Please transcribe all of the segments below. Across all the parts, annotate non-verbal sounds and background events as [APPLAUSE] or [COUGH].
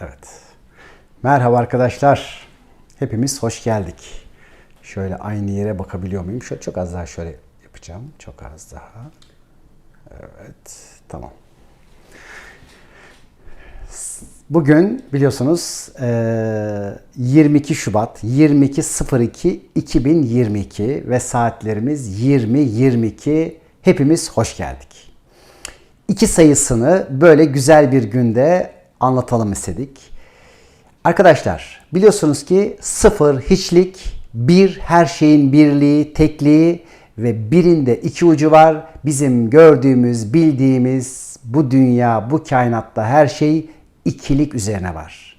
Evet. Merhaba arkadaşlar. Hepimiz hoş geldik. Şöyle aynı yere bakabiliyor muyum? Şöyle çok az daha şöyle yapacağım. Çok az daha. Evet. Tamam. Bugün biliyorsunuz eee, 22 Şubat 22.02.2022 ve saatlerimiz 20.22. Hepimiz hoş geldik. İki sayısını böyle güzel bir günde anlatalım istedik. Arkadaşlar biliyorsunuz ki sıfır hiçlik, bir her şeyin birliği, tekliği ve birinde iki ucu var. Bizim gördüğümüz, bildiğimiz bu dünya, bu kainatta her şey ikilik üzerine var.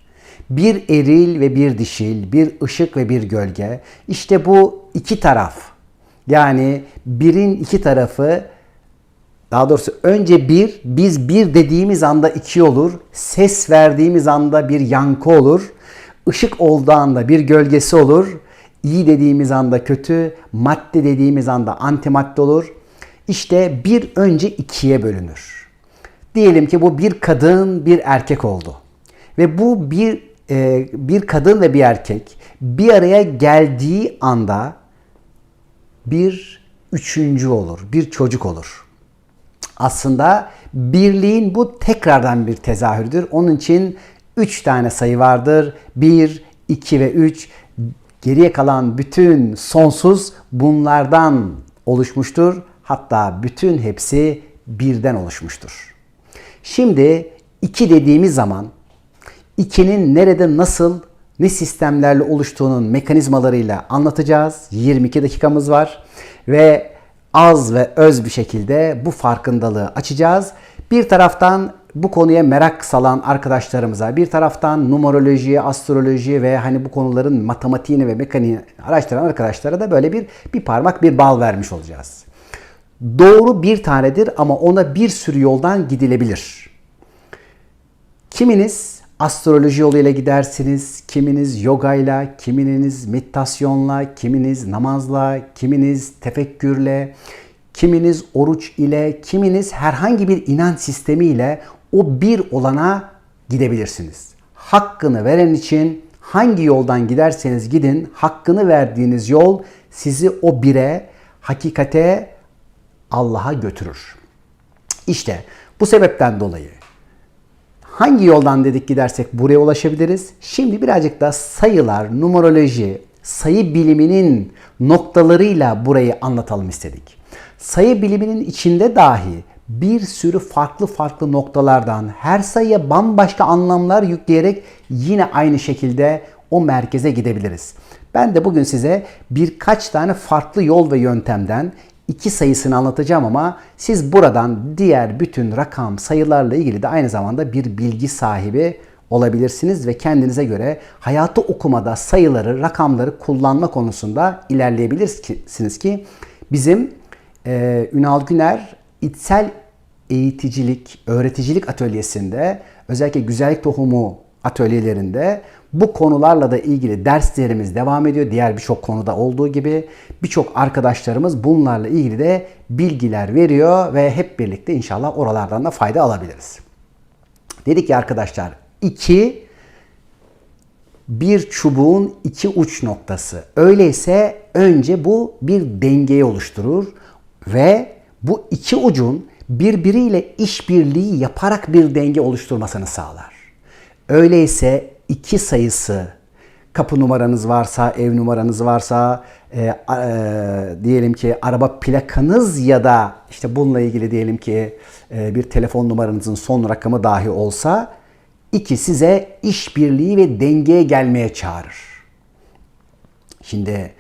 Bir eril ve bir dişil, bir ışık ve bir gölge. İşte bu iki taraf. Yani birin iki tarafı daha doğrusu önce bir, biz bir dediğimiz anda iki olur. Ses verdiğimiz anda bir yankı olur. Işık olduğu anda bir gölgesi olur. İyi dediğimiz anda kötü, madde dediğimiz anda antimadde olur. İşte bir önce ikiye bölünür. Diyelim ki bu bir kadın, bir erkek oldu. Ve bu bir e, bir kadın ve bir erkek bir araya geldiği anda bir üçüncü olur, bir çocuk olur. Aslında birliğin bu tekrardan bir tezahürüdür. Onun için 3 tane sayı vardır. 1, 2 ve 3. Geriye kalan bütün sonsuz bunlardan oluşmuştur. Hatta bütün hepsi birden oluşmuştur. Şimdi 2 dediğimiz zaman 2'nin nerede nasıl ne sistemlerle oluştuğunun mekanizmalarıyla anlatacağız. 22 dakikamız var ve az ve öz bir şekilde bu farkındalığı açacağız. Bir taraftan bu konuya merak salan arkadaşlarımıza, bir taraftan numeroloji, astroloji ve hani bu konuların matematiğini ve mekaniğini araştıran arkadaşlara da böyle bir bir parmak bir bal vermiş olacağız. Doğru bir tanedir ama ona bir sürü yoldan gidilebilir. Kiminiz astroloji yoluyla gidersiniz, kiminiz yogayla, kiminiz meditasyonla, kiminiz namazla, kiminiz tefekkürle, kiminiz oruç ile, kiminiz herhangi bir inanç sistemiyle o bir olana gidebilirsiniz. Hakkını veren için hangi yoldan giderseniz gidin, hakkını verdiğiniz yol sizi o bire, hakikate, Allah'a götürür. İşte bu sebepten dolayı hangi yoldan dedik gidersek buraya ulaşabiliriz. Şimdi birazcık da sayılar, numeroloji, sayı biliminin noktalarıyla burayı anlatalım istedik. Sayı biliminin içinde dahi bir sürü farklı farklı noktalardan her sayıya bambaşka anlamlar yükleyerek yine aynı şekilde o merkeze gidebiliriz. Ben de bugün size birkaç tane farklı yol ve yöntemden iki sayısını anlatacağım ama siz buradan diğer bütün rakam sayılarla ilgili de aynı zamanda bir bilgi sahibi olabilirsiniz ve kendinize göre hayatı okumada sayıları, rakamları kullanma konusunda ilerleyebilirsiniz ki bizim e, Ünal Güner içsel eğiticilik, öğreticilik atölyesinde özellikle güzellik tohumu atölyelerinde bu konularla da ilgili derslerimiz devam ediyor. Diğer birçok konuda olduğu gibi birçok arkadaşlarımız bunlarla ilgili de bilgiler veriyor ve hep birlikte inşallah oralardan da fayda alabiliriz. Dedik ki arkadaşlar 2 bir çubuğun iki uç noktası. Öyleyse önce bu bir dengeyi oluşturur ve bu iki ucun birbiriyle işbirliği yaparak bir denge oluşturmasını sağlar. Öyleyse iki sayısı kapı numaranız varsa, ev numaranız varsa, e, e, diyelim ki araba plakanız ya da işte bununla ilgili diyelim ki e, bir telefon numaranızın son rakamı dahi olsa iki size işbirliği ve dengeye gelmeye çağırır. Şimdi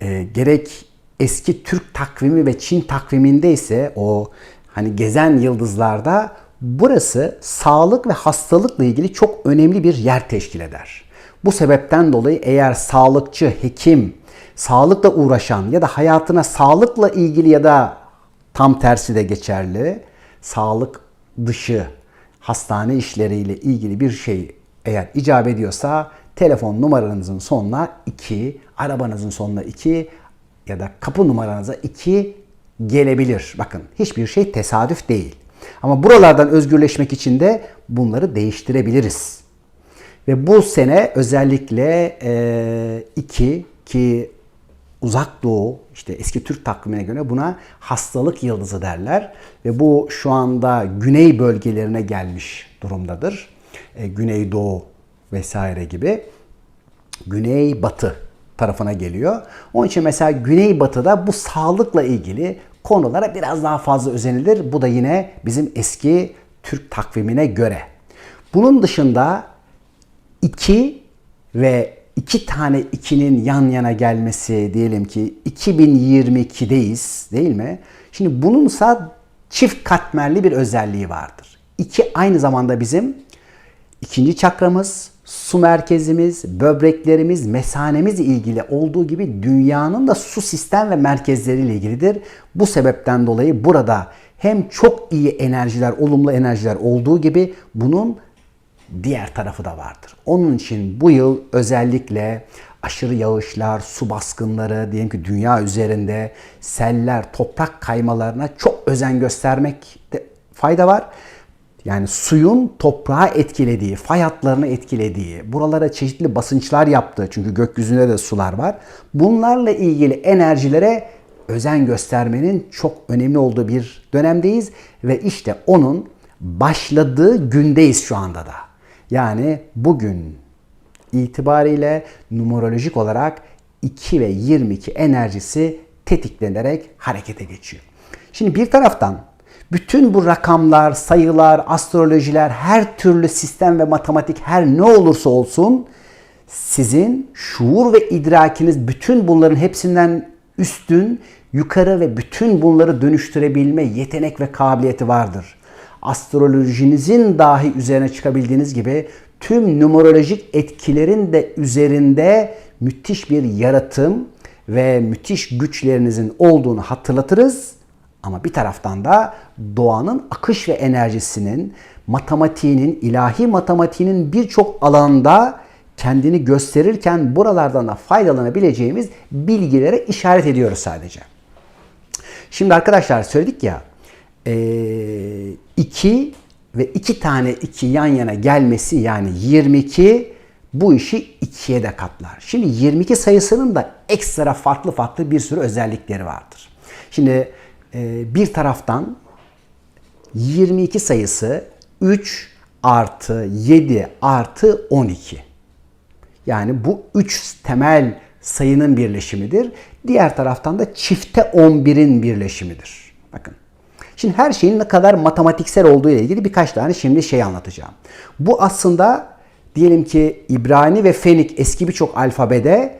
e, gerek eski Türk takvimi ve Çin takviminde ise o hani gezen yıldızlarda burası sağlık ve hastalıkla ilgili çok önemli bir yer teşkil eder. Bu sebepten dolayı eğer sağlıkçı, hekim, sağlıkla uğraşan ya da hayatına sağlıkla ilgili ya da tam tersi de geçerli, sağlık dışı hastane işleriyle ilgili bir şey eğer icap ediyorsa telefon numaranızın sonuna 2, arabanızın sonuna 2 ya da kapı numaranıza 2 gelebilir. Bakın hiçbir şey tesadüf değil. Ama buralardan özgürleşmek için de bunları değiştirebiliriz. Ve bu sene özellikle 2 ki uzak doğu işte eski Türk takvimine göre buna hastalık yıldızı derler. Ve bu şu anda güney bölgelerine gelmiş durumdadır. E, Güneydoğu vesaire gibi. Güney batı tarafına geliyor. Onun için mesela güney batıda bu sağlıkla ilgili konulara biraz daha fazla özenilir. Bu da yine bizim eski Türk takvimine göre. Bunun dışında 2 ve iki tane 2'nin yan yana gelmesi diyelim ki 2022'deyiz değil mi? Şimdi bununsa çift katmerli bir özelliği vardır. 2 aynı zamanda bizim ikinci çakramız, su merkezimiz, böbreklerimiz, mesanemiz ilgili olduğu gibi dünyanın da su sistem ve merkezleriyle ilgilidir. Bu sebepten dolayı burada hem çok iyi enerjiler, olumlu enerjiler olduğu gibi bunun diğer tarafı da vardır. Onun için bu yıl özellikle aşırı yağışlar, su baskınları, diyelim ki dünya üzerinde seller, toprak kaymalarına çok özen göstermekte fayda var. Yani suyun toprağa etkilediği, fay hatlarını etkilediği, buralara çeşitli basınçlar yaptığı, çünkü gökyüzünde de sular var. Bunlarla ilgili enerjilere özen göstermenin çok önemli olduğu bir dönemdeyiz ve işte onun başladığı gündeyiz şu anda da. Yani bugün itibariyle numerolojik olarak 2 ve 22 enerjisi tetiklenerek harekete geçiyor. Şimdi bir taraftan bütün bu rakamlar, sayılar, astrolojiler, her türlü sistem ve matematik her ne olursa olsun sizin şuur ve idrakiniz bütün bunların hepsinden üstün, yukarı ve bütün bunları dönüştürebilme yetenek ve kabiliyeti vardır. Astrolojinizin dahi üzerine çıkabildiğiniz gibi tüm numerolojik etkilerin de üzerinde müthiş bir yaratım ve müthiş güçlerinizin olduğunu hatırlatırız. Ama bir taraftan da doğanın akış ve enerjisinin, matematiğinin, ilahi matematiğinin birçok alanda kendini gösterirken buralardan da faydalanabileceğimiz bilgilere işaret ediyoruz sadece. Şimdi arkadaşlar söyledik ya 2 ve 2 tane 2 yan yana gelmesi yani 22 bu işi 2'ye de katlar. Şimdi 22 sayısının da ekstra farklı farklı bir sürü özellikleri vardır. Şimdi bir taraftan 22 sayısı 3 artı 7 artı 12. Yani bu 3 temel sayının birleşimidir. Diğer taraftan da çifte 11'in birleşimidir. Bakın. Şimdi her şeyin ne kadar matematiksel olduğu ile ilgili birkaç tane şimdi şey anlatacağım. Bu aslında diyelim ki İbrani ve Fenik eski birçok alfabede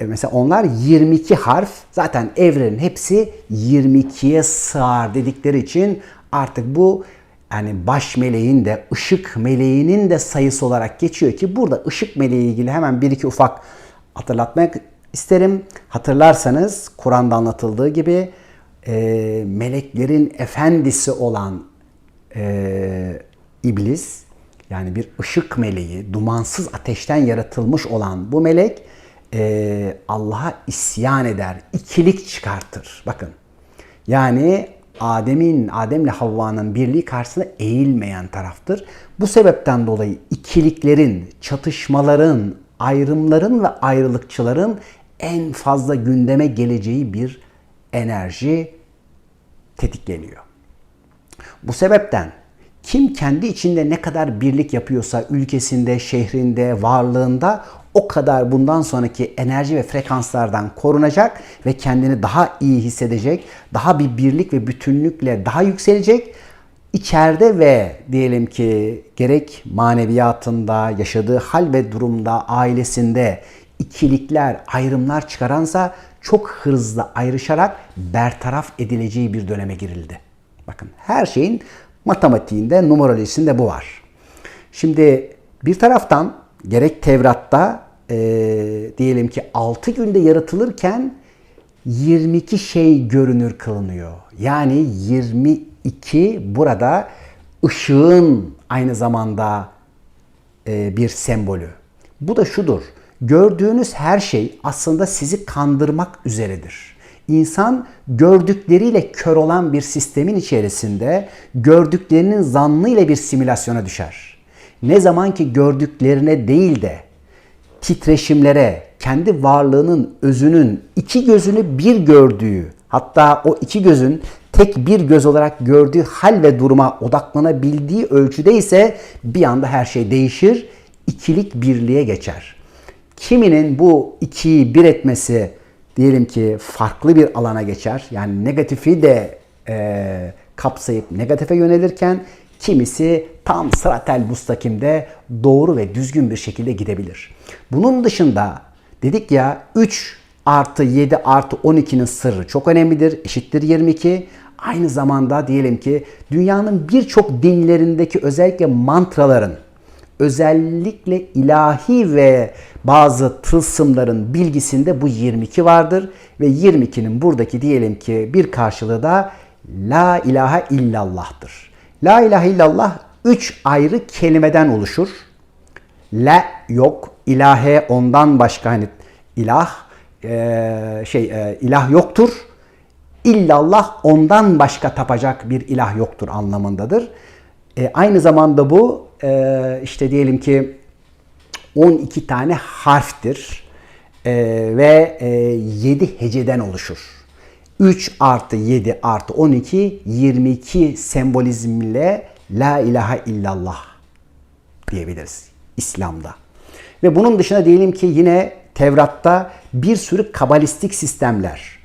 mesela onlar 22 harf zaten evrenin hepsi 22'ye sığar dedikleri için artık bu yani baş meleğin de ışık meleğinin de sayısı olarak geçiyor ki burada ışık meleği ilgili hemen bir iki ufak hatırlatmak isterim. Hatırlarsanız Kur'an'da anlatıldığı gibi e, meleklerin efendisi olan e, iblis yani bir ışık meleği, dumansız ateşten yaratılmış olan bu melek e, Allah'a isyan eder, ikilik çıkartır. Bakın yani Adem'in, Adem'le Havva'nın birliği karşısında eğilmeyen taraftır. Bu sebepten dolayı ikiliklerin, çatışmaların, ayrımların ve ayrılıkçıların en fazla gündeme geleceği bir enerji tetikleniyor. Bu sebepten kim kendi içinde ne kadar birlik yapıyorsa ülkesinde, şehrinde, varlığında o kadar bundan sonraki enerji ve frekanslardan korunacak ve kendini daha iyi hissedecek, daha bir birlik ve bütünlükle daha yükselecek. İçeride ve diyelim ki gerek maneviyatında, yaşadığı hal ve durumda, ailesinde ikilikler, ayrımlar çıkaransa çok hızlı ayrışarak bertaraf edileceği bir döneme girildi. Bakın her şeyin matematiğinde, numerolojisinde bu var. Şimdi bir taraftan gerek Tevrat'ta e, diyelim ki 6 günde yaratılırken 22 şey görünür kılınıyor. Yani 22 burada ışığın aynı zamanda e, bir sembolü. Bu da şudur. Gördüğünüz her şey aslında sizi kandırmak üzeredir. İnsan gördükleriyle kör olan bir sistemin içerisinde gördüklerinin zannıyla bir simülasyona düşer. ne zaman ki gördüklerine değil de titreşimlere, kendi varlığının özünün iki gözünü bir gördüğü, hatta o iki gözün tek bir göz olarak gördüğü hal ve duruma odaklanabildiği ölçüde ise bir anda her şey değişir, ikilik birliğe geçer. Kiminin bu ikiyi bir etmesi diyelim ki farklı bir alana geçer. Yani negatifi de e, kapsayıp negatife yönelirken kimisi tam sıratel mustakimde doğru ve düzgün bir şekilde gidebilir. Bunun dışında dedik ya 3 artı 7 artı 12'nin sırrı çok önemlidir. Eşittir 22. Aynı zamanda diyelim ki dünyanın birçok dinlerindeki özellikle mantraların özellikle ilahi ve bazı tılsımların bilgisinde bu 22 vardır ve 22'nin buradaki diyelim ki bir karşılığı da La ilahe illallah'tır. La ilahe illallah 3 ayrı kelimeden oluşur. La yok, ilahe ondan başka hani ilah e, şey e, ilah yoktur. İllallah ondan başka tapacak bir ilah yoktur anlamındadır. E, aynı zamanda bu e, işte diyelim ki 12 tane harftir e, ve e, 7 heceden oluşur. 3 artı 7 artı 12 22 sembolizmiyle La ilahe illallah diyebiliriz İslam'da. Ve bunun dışında diyelim ki yine Tevrat'ta bir sürü kabalistik sistemler,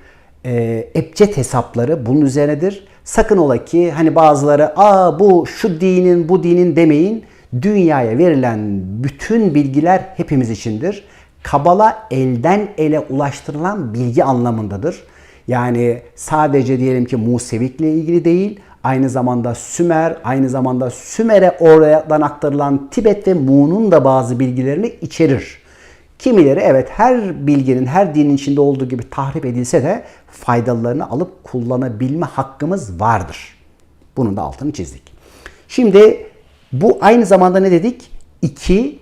e, ebced hesapları bunun üzerinedir. Sakın ola ki hani bazıları aa bu şu dinin bu dinin demeyin. Dünyaya verilen bütün bilgiler hepimiz içindir. Kabala elden ele ulaştırılan bilgi anlamındadır. Yani sadece diyelim ki Musevikle ilgili değil, aynı zamanda Sümer, aynı zamanda Sümer'e oradan aktarılan Tibet ve Mu'nun da bazı bilgilerini içerir. Kimileri evet her bilginin her dinin içinde olduğu gibi tahrip edilse de faydalarını alıp kullanabilme hakkımız vardır. Bunun da altını çizdik. Şimdi bu aynı zamanda ne dedik? İki,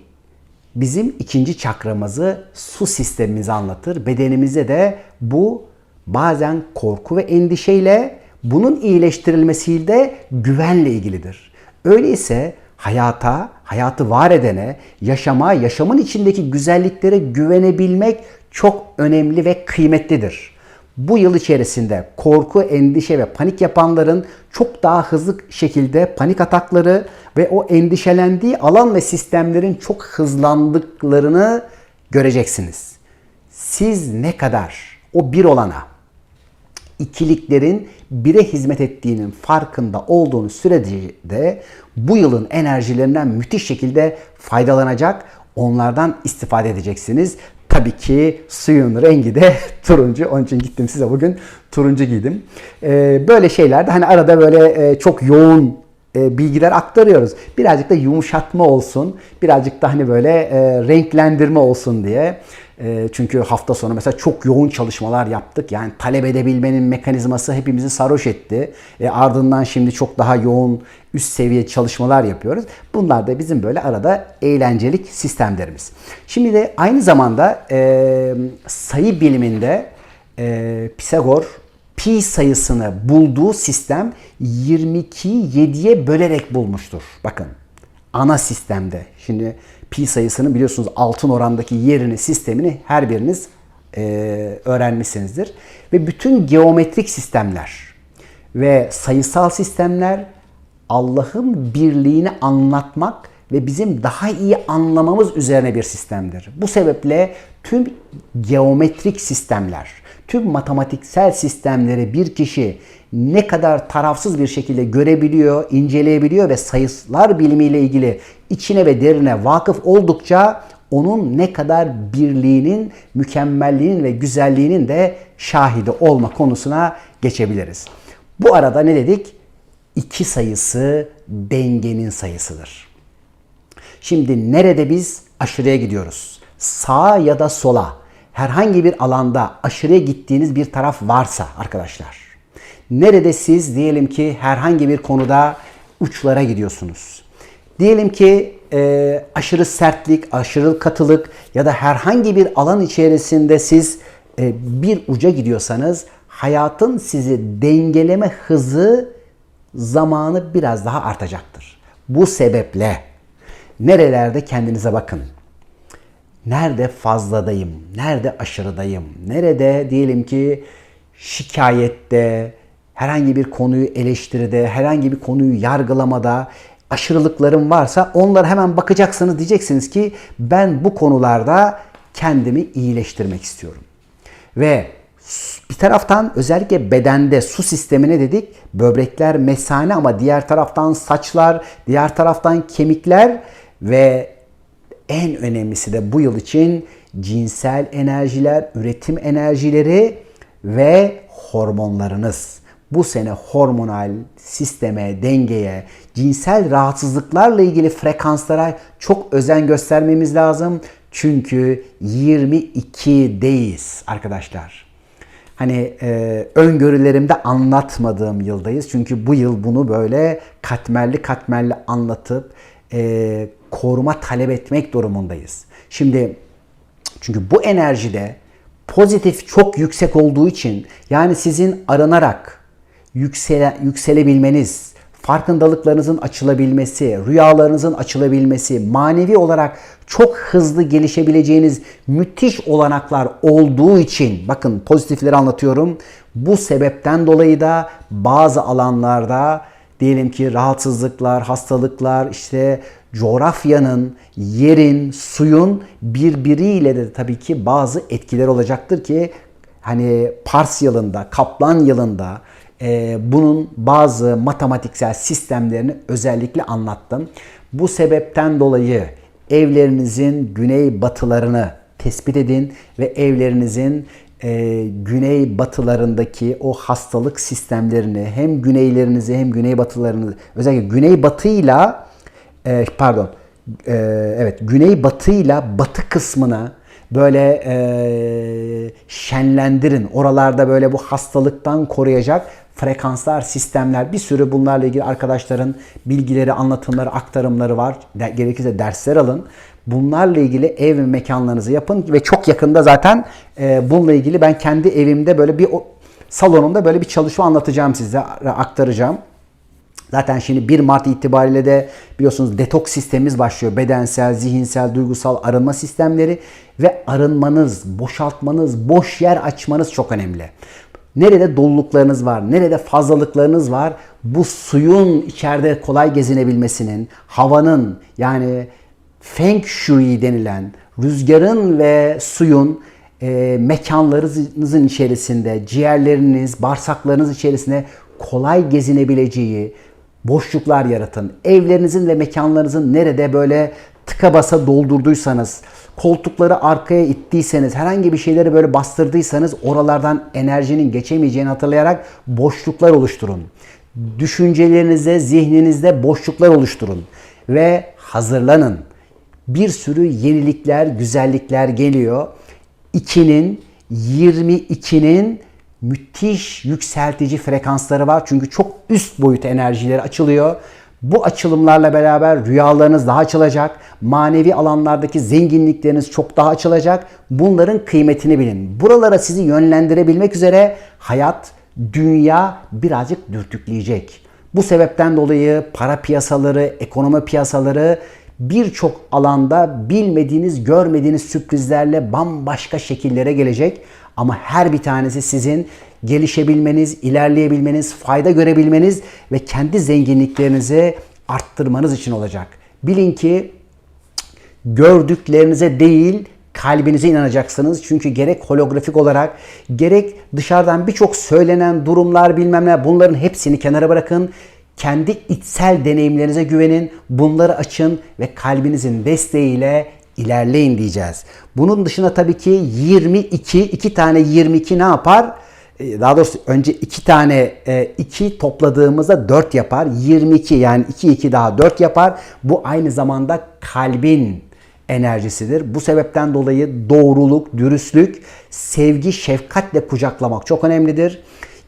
bizim ikinci çakramızı su sistemimizi anlatır. Bedenimizde de bu bazen korku ve endişeyle bunun iyileştirilmesiyle güvenle ilgilidir. Öyleyse hayata, hayatı var edene, yaşama, yaşamın içindeki güzelliklere güvenebilmek çok önemli ve kıymetlidir. Bu yıl içerisinde korku, endişe ve panik yapanların çok daha hızlı şekilde panik atakları ve o endişelendiği alan ve sistemlerin çok hızlandıklarını göreceksiniz. Siz ne kadar o bir olana, ikiliklerin bire hizmet ettiğinin farkında olduğunu sürede bu yılın enerjilerinden müthiş şekilde faydalanacak, onlardan istifade edeceksiniz. Tabii ki suyun rengi de [LAUGHS] turuncu. Onun için gittim size bugün turuncu giydim. Ee, böyle şeylerde hani arada böyle e, çok yoğun e, bilgiler aktarıyoruz. Birazcık da yumuşatma olsun, birazcık da hani böyle e, renklendirme olsun diye. E, çünkü hafta sonu mesela çok yoğun çalışmalar yaptık. Yani talep edebilmenin mekanizması hepimizi sarhoş etti. E, ardından şimdi çok daha yoğun üst seviye çalışmalar yapıyoruz. Bunlar da bizim böyle arada eğlencelik sistemlerimiz. Şimdi de aynı zamanda e, sayı biliminde e, Pisagor pi sayısını bulduğu sistem 22'yi 7'ye bölerek bulmuştur. Bakın ana sistemde. Şimdi pi sayısının biliyorsunuz altın orandaki yerini, sistemini her biriniz e, öğrenmişsinizdir. Ve bütün geometrik sistemler ve sayısal sistemler Allah'ın birliğini anlatmak ve bizim daha iyi anlamamız üzerine bir sistemdir. Bu sebeple tüm geometrik sistemler, tüm matematiksel sistemleri bir kişi ne kadar tarafsız bir şekilde görebiliyor, inceleyebiliyor ve sayısal bilimiyle ilgili içine ve derine vakıf oldukça onun ne kadar birliğinin, mükemmelliğinin ve güzelliğinin de şahidi olma konusuna geçebiliriz. Bu arada ne dedik? İki sayısı dengenin sayısıdır. Şimdi nerede biz aşırıya gidiyoruz? Sağa ya da sola herhangi bir alanda aşırıya gittiğiniz bir taraf varsa arkadaşlar. Nerede siz diyelim ki herhangi bir konuda uçlara gidiyorsunuz. Diyelim ki e, aşırı sertlik, aşırı katılık ya da herhangi bir alan içerisinde siz e, bir uca gidiyorsanız hayatın sizi dengeleme hızı zamanı biraz daha artacaktır. Bu sebeple nerelerde kendinize bakın. Nerede fazladayım? Nerede aşırıdayım? Nerede diyelim ki şikayette, herhangi bir konuyu eleştiride, herhangi bir konuyu yargılamada aşırılıklarım varsa onlara hemen bakacaksınız. Diyeceksiniz ki ben bu konularda kendimi iyileştirmek istiyorum. Ve bir taraftan özellikle bedende su sistemi ne dedik? Böbrekler mesane ama diğer taraftan saçlar, diğer taraftan kemikler ve en önemlisi de bu yıl için cinsel enerjiler, üretim enerjileri ve hormonlarınız. Bu sene hormonal sisteme, dengeye, cinsel rahatsızlıklarla ilgili frekanslara çok özen göstermemiz lazım. Çünkü 22'deyiz arkadaşlar. Hani e, öngörülerimde anlatmadığım yıldayız. Çünkü bu yıl bunu böyle katmerli katmerli anlatıp e, koruma talep etmek durumundayız. Şimdi çünkü bu enerjide pozitif çok yüksek olduğu için yani sizin aranarak yüksele, yükselebilmeniz, farkındalıklarınızın açılabilmesi, rüyalarınızın açılabilmesi, manevi olarak çok hızlı gelişebileceğiniz müthiş olanaklar olduğu için bakın pozitifleri anlatıyorum. Bu sebepten dolayı da bazı alanlarda diyelim ki rahatsızlıklar, hastalıklar, işte coğrafyanın, yerin, suyun birbiriyle de tabii ki bazı etkiler olacaktır ki hani Pars yılında, Kaplan yılında e, bunun bazı matematiksel sistemlerini özellikle anlattım. Bu sebepten dolayı evlerinizin güney batılarını tespit edin ve evlerinizin e, güney batılarındaki o hastalık sistemlerini hem güneylerinizi hem güney batılarını özellikle güney batıyla e, pardon e, evet güney batıyla batı kısmına böyle e, şenlendirin. Oralarda böyle bu hastalıktan koruyacak frekanslar, sistemler bir sürü bunlarla ilgili arkadaşların bilgileri, anlatımları, aktarımları var. De, gerekirse dersler alın. Bunlarla ilgili ev mekanlarınızı yapın ve çok yakında zaten e, bununla ilgili ben kendi evimde böyle bir salonumda böyle bir çalışma anlatacağım size, aktaracağım. Zaten şimdi 1 Mart itibariyle de biliyorsunuz detoks sistemimiz başlıyor. Bedensel, zihinsel, duygusal arınma sistemleri ve arınmanız, boşaltmanız, boş yer açmanız çok önemli. Nerede doluluklarınız var, nerede fazlalıklarınız var bu suyun içeride kolay gezinebilmesinin, havanın yani Feng Shui denilen rüzgarın ve suyun e, mekanlarınızın içerisinde, ciğerleriniz, bağırsaklarınız içerisinde kolay gezinebileceği boşluklar yaratın. Evlerinizin ve mekanlarınızın nerede böyle tıka basa doldurduysanız, koltukları arkaya ittiyseniz, herhangi bir şeyleri böyle bastırdıysanız oralardan enerjinin geçemeyeceğini hatırlayarak boşluklar oluşturun. Düşüncelerinizde, zihninizde boşluklar oluşturun ve hazırlanın. Bir sürü yenilikler, güzellikler geliyor. 2'nin 22'nin müthiş yükseltici frekansları var. Çünkü çok üst boyut enerjileri açılıyor. Bu açılımlarla beraber rüyalarınız daha açılacak. Manevi alanlardaki zenginlikleriniz çok daha açılacak. Bunların kıymetini bilin. Buralara sizi yönlendirebilmek üzere hayat, dünya birazcık dürtükleyecek. Bu sebepten dolayı para piyasaları, ekonomi piyasaları birçok alanda bilmediğiniz, görmediğiniz sürprizlerle bambaşka şekillere gelecek. Ama her bir tanesi sizin gelişebilmeniz, ilerleyebilmeniz, fayda görebilmeniz ve kendi zenginliklerinizi arttırmanız için olacak. Bilin ki gördüklerinize değil, kalbinize inanacaksınız. Çünkü gerek holografik olarak gerek dışarıdan birçok söylenen durumlar bilmem ne bunların hepsini kenara bırakın. Kendi içsel deneyimlerinize güvenin, bunları açın ve kalbinizin desteğiyle ilerleyin diyeceğiz. Bunun dışında tabii ki 22, iki tane 22 ne yapar? Ee, daha doğrusu önce iki tane 2 e, topladığımızda 4 yapar. 22 yani 2 2 daha 4 yapar. Bu aynı zamanda kalbin enerjisidir. Bu sebepten dolayı doğruluk, dürüstlük, sevgi, şefkatle kucaklamak çok önemlidir.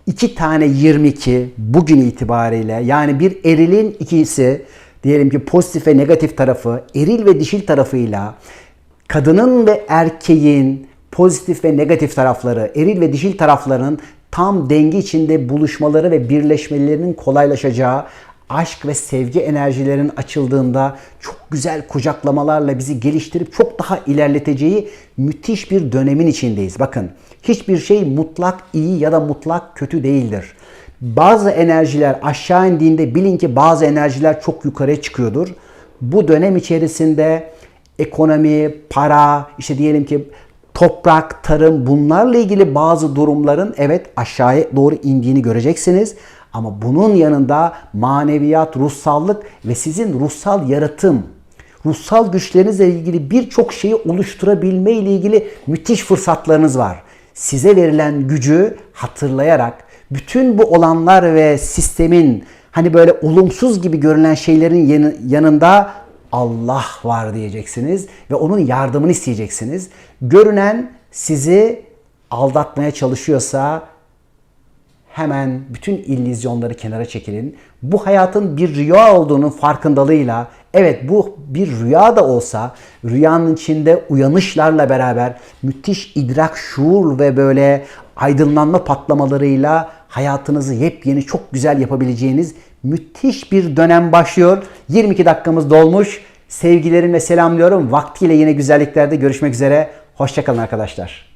İki tane 22 bugün itibariyle yani bir erilin ikisi diyelim ki pozitif ve negatif tarafı eril ve dişil tarafıyla kadının ve erkeğin pozitif ve negatif tarafları, eril ve dişil taraflarının tam denge içinde buluşmaları ve birleşmelerinin kolaylaşacağı aşk ve sevgi enerjilerin açıldığında çok güzel kucaklamalarla bizi geliştirip çok daha ilerleteceği müthiş bir dönemin içindeyiz. Bakın hiçbir şey mutlak iyi ya da mutlak kötü değildir. Bazı enerjiler aşağı indiğinde bilin ki bazı enerjiler çok yukarıya çıkıyordur. Bu dönem içerisinde ekonomi, para, işte diyelim ki toprak, tarım bunlarla ilgili bazı durumların evet aşağıya doğru indiğini göreceksiniz. Ama bunun yanında maneviyat, ruhsallık ve sizin ruhsal yaratım, ruhsal güçlerinizle ilgili birçok şeyi oluşturabilme ile ilgili müthiş fırsatlarınız var. Size verilen gücü hatırlayarak bütün bu olanlar ve sistemin hani böyle olumsuz gibi görünen şeylerin yanı- yanında Allah var diyeceksiniz ve onun yardımını isteyeceksiniz. Görünen sizi aldatmaya çalışıyorsa hemen bütün illüzyonları kenara çekilin. Bu hayatın bir rüya olduğunun farkındalığıyla evet bu bir rüya da olsa rüyanın içinde uyanışlarla beraber müthiş idrak, şuur ve böyle aydınlanma patlamalarıyla hayatınızı yepyeni çok güzel yapabileceğiniz müthiş bir dönem başlıyor. 22 dakikamız dolmuş. Sevgilerimle selamlıyorum. Vaktiyle yine güzelliklerde görüşmek üzere. Hoşçakalın arkadaşlar.